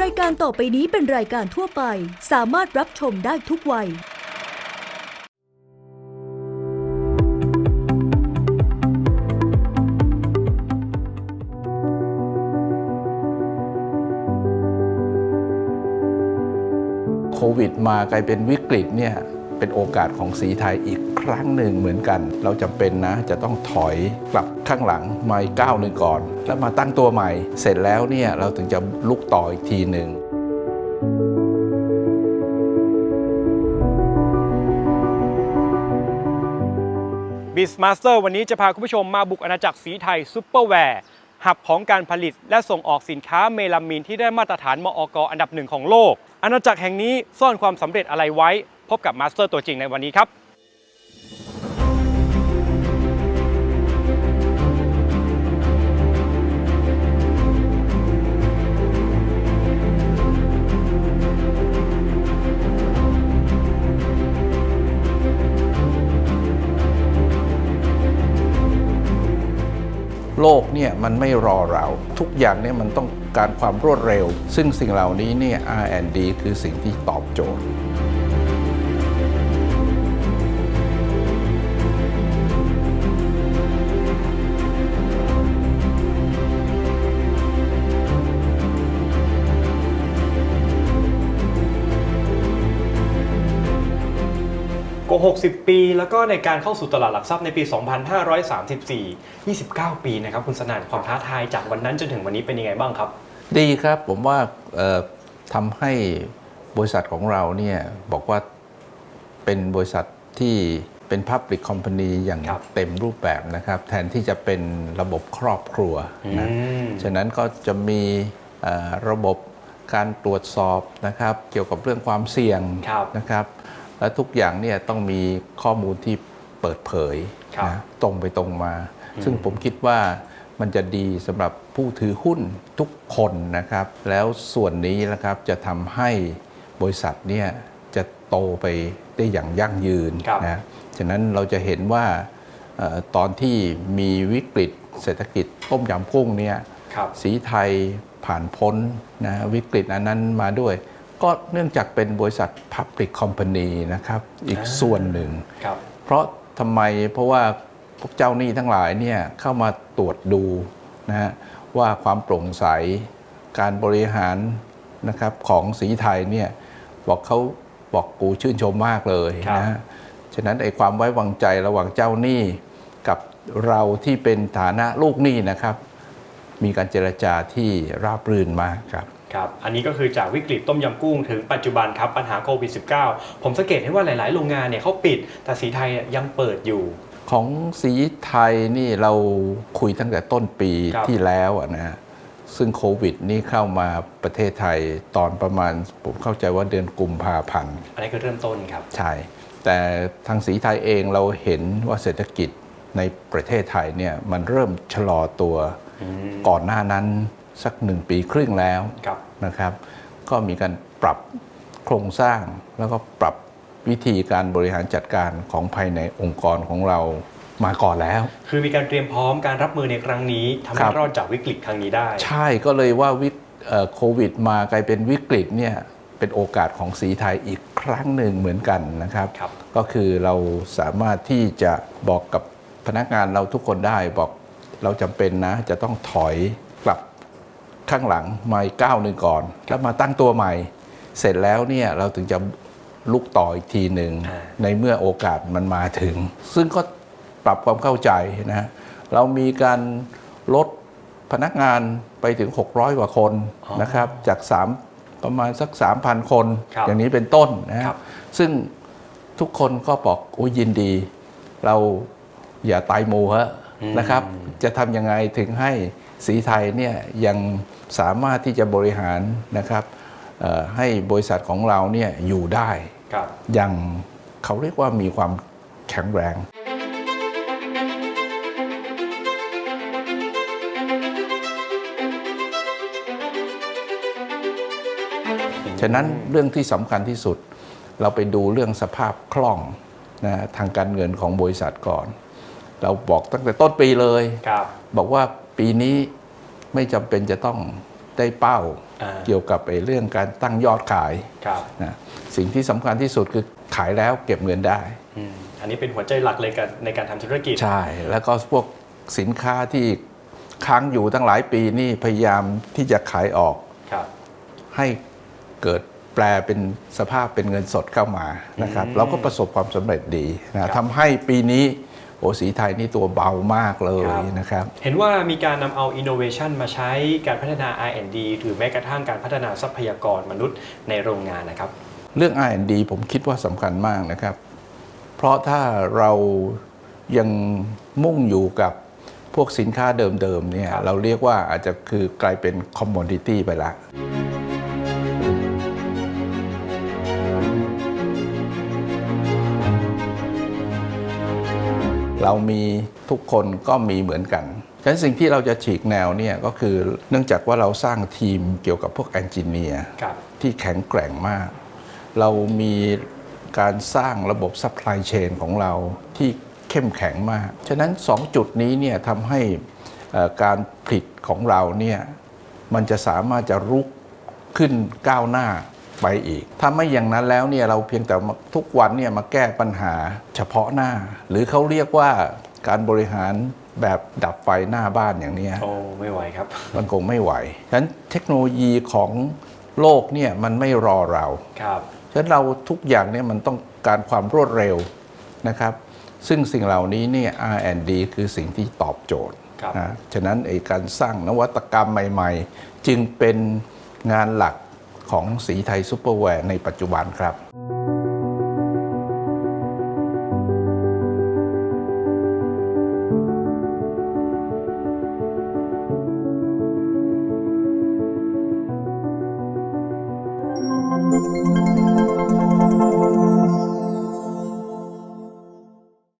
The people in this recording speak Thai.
รายการต่อไปนี้เป็นรายการทั่วไป สามารถรับชมได้ทุกวัย โควิดมากลายเป็นวิกฤตเนี่ย เป็นโอกาสของสีไทยอีกครั้งหนึ่งเหมือนกัน เราจำเป็นนะจะต้องถอยกลับข้างหลังมากก้าวหนึ่งก่อน แล้วมาตั้งตัวใหม่ เสร็จแล้วเนี่ยเราถึงจะลุกต่ออีกทีหนึ่งบิสมาสเตอร์วันนี้จะพาคุณผู้ชมมาบุกอาณาจักรสีไทยซูเปอร์แวร์หับของการผลิตและส่งออกสินค้าเมลามีนที่ได้มาตรฐานมอกอันดับหนึ่งของโลก อาณาจักรแห่งนี้ซ่อนความสำเร็จอะไรไว้ พบกับมาสเตอร์ตัวจริงในวันนี้ครับโลกเนี่ยมันไม่รอเรา ทุกอย่างเนี่ยมันต้องการความรวดเร็ว ซึ่งสิ่งเหล่านี้เนี่ย R&D คือสิ่งที่ตอบโจทย์ กว่า 60 ปี แล้วก็ในการเข้าสู่ตลาดหลักทรัพย์ในปี 2534 29 ปีนะครับคุณสนานความท้าทายจากวันนั้นจนถึงวันนี้เป็นยังไงบ้างครับ ดีครับผมว่าเอ่อทำให้บริษัทของเราเนี่ยบอกว่าเป็นบริษัทที่เป็น Public Company อย่างครับเต็มรูปแบบนะครับ แทนที่จะเป็นระบบครอบครัวนะอืมฉะนั้นก็จะมีเอ่อระบบการตรวจสอบนะครับ เกี่ยวกับเรื่องความเสี่ยงครับนะครับ และทุกอย่างเนี่ยต้องมีข้อมูลที่เปิดเผยครับนะตรงไปตรงมา ซึ่งผมคิดว่ามันจะดีสำหรับผู้ถือหุ้นทุกคนนะครับ แล้วส่วนนี้นะครับจะทำให้บริษัทเนี่ยจะโตไปได้อย่างยั่งยืนครับนะฉะนั้นเราจะเห็นว่าเอ่อตอนที่มีวิกฤตเศรษฐกิจต้มยำกุ้งเนี่ยครับสีไทยผ่านพ้นนะวิกฤตอันนั้นมาด้วย ก็เนื่องจากเป็นบริษัท Public Company นะครับ อีกอ่าส่วนหนึ่ง ครับเพราะทำไมเพราะว่าพวกเจ้าหนี้ทั้งหลายเนี่ยเข้ามาตรวจดูนะฮะว่าความโปร่งใสการบริหารนะครับของสีไทยเนี่ยบอกเขาบอกกูชื่นชมมากเลยครับนะฮะฉะนั้นไอ้ความไว้วางใจระหว่างเจ้าหนี้กับเราที่เป็นฐานะลูกหนี้นะครับ มีการเจรจาที่ราบรื่นมากครับ ครับอันนี้ก็คือจากวิกฤตต้มยำกุ้งถึงปัจจุบันครับปัญหาโควิด -19 ผมสังเกตให้ว่าหลาย ๆ โรงงานเนี่ยเขาปิด แต่สีไทยเนี่ยยังเปิดอยู่ ของสีไทยนี่เราคุยตั้งแต่ต้นปีครับ ที่แล้วอะนะฮะซึ่งโควิดนี่เข้ามาประเทศไทยตอนประมาณ ผมเข้าใจว่าเดือนกุมภาพันธ์ อันนี้คือเริ่มต้นครับ ใช่ แต่ทางสีไทยเองเราเห็นว่าเศรษฐกิจในประเทศไทยเนี่ยมันเริ่มชะลอตัวอืมก่อนหน้านั้น สักหนึ่งปีครึ่งแล้วครับนะครับ ก็มีการปรับโครงสร้างแล้วก็ปรับวิธีการบริหารจัดการของภายในองค์กรของเรามาก่อนแล้ว คือมีการเตรียมพร้อมการรับมือในครั้งนี้ทำครัให้บรอดจากวิกฤตครั้งนี้ได้ ใช่ก็เลยว่าวิกเอ่อโควิด มากลายเป็นวิกฤตเนี่ยเป็นโอกาสของสีไทยอีกครั้งหนึ่งเหมือนกันนะครับครับก็คือเราสามารถที่จะบอกกับพนักงานเราทุกคนได้บอกเราจำเป็นนะจะต้องถอยกลับ ข้างหลังมาอีกก้าวหนึ่งก่อน แล้วมาตั้งตัวใหม่ เสร็จแล้วเนี่ยเราถึงจะลุกต่ออีกทีหนึ่งอ่าในเมื่อโอกาสมันมาถึง ซึ่งก็ปรับความเข้าใจนะฮะเรามีการลดพนักงานไปถึง 600 กว่าคนนะครับจาก 3 ประมาณสัก 3,000 คนครับอย่างนี้เป็นต้นนะฮะครับซึ่งทุกคนก็บอกโอ้ยินดี เราอย่าตายหมูฮะอืมนะครับ จะทำยังไงถึงให้ สีไทยเนี่ยยังสามารถที่จะบริหารนะครับเอ่อให้บริษัทของเราเนี่ยอยู่ได้ครับอย่างเขาเรียกว่ามีความแข็งแรง ฉะนั้นเรื่องที่สำคัญที่สุด เราไปดูเรื่องสภาพคล่องนะทางการเงินของบริษัทก่อน เราบอกตั้งแต่ต้นปีเลยครับบอกว่าปีนี้ไม่จำเป็นจะต้องได้เป้าอ่าเกี่ยวกับไอ้เรื่องการตั้งยอดขายครับนะสิ่งที่สำคัญที่สุดคือขายแล้วเก็บเงินได้อืมอันนี้เป็นหัวใจหลักเลยกันในการทำธุรกิจ ใช่ แล้วก็พวกสินค้าที่ค้างอยู่ตั้งหลายปีนี่พยายามที่จะขายออกครับให้เกิดแปลเป็นสภาพเป็นเงินสดเข้ามานะครับอืมเราก็ประสบความสำเร็จดีครันะบทำให้ปีนี้ โอสีไทยนี่ตัวเบามากเลยครับนะครับ เห็นว่ามีการนำเอา innovation มาใช้การพัฒนา R&D หรือแม้กระทั่งการพัฒนาทรัพยากรมนุษย์ในโรงงานนะครับ เรื่อง R&D ผมคิดว่าสำคัญมากนะครับ เพราะถ้าเรายังมุ่งอยู่กับพวกสินค้าเดิมๆเนี่ยครับเราเรียกว่าอาจจะคือกลายเป็น commodity ไปละ เรามีทุกคนก็มีเหมือนกันฉะนั้นสิ่งที่เราจะฉีกแนวเนี่ยก็คือเนื่องจากว่าเราสร้างทีมเกี่ยวกับพวกแอนจิเนียร์ครับที่แข็งแกร่งมาก เรามีการสร้างระบบซัพพลายเชนของเราที่เข้มแข็งมาก ฉะนั้น 2 จุดนี้เนี่ยทำให้เอ่อการผลิตของเราเนี่ยมันจะสามารถจะรุกขึ้นก้าวหน้า ไปอีก ถ้าไม่อย่างนั้นแล้วเนี่ยเราเพียงแต่มาทุกวันเนี่ยมาแก้ปัญหาเฉพาะหน้า หรือเขาเรียกว่าการบริหารแบบดับไฟหน้าบ้านอย่างเนี้ยโอ้ไม่ไหวครับ มันคงไม่ไหวฉะนั้นเทคโนโลยีของโลกเนี่ยมันไม่รอเราครับฉะนั้นเราทุกอย่างเนี่ยมันต้องการความรวดเร็วนะครับ ซึ่งสิ่งเหล่านี้เนี่ย R&D คือสิ่งที่ตอบโจทย์ครับนะฉะนั้นไอ้การสร้างนวัตกรรมใหม่ ๆ จึงเป็นงานหลัก ของสีไทยซูเปอร์แวร์ในปัจจุบันครับ「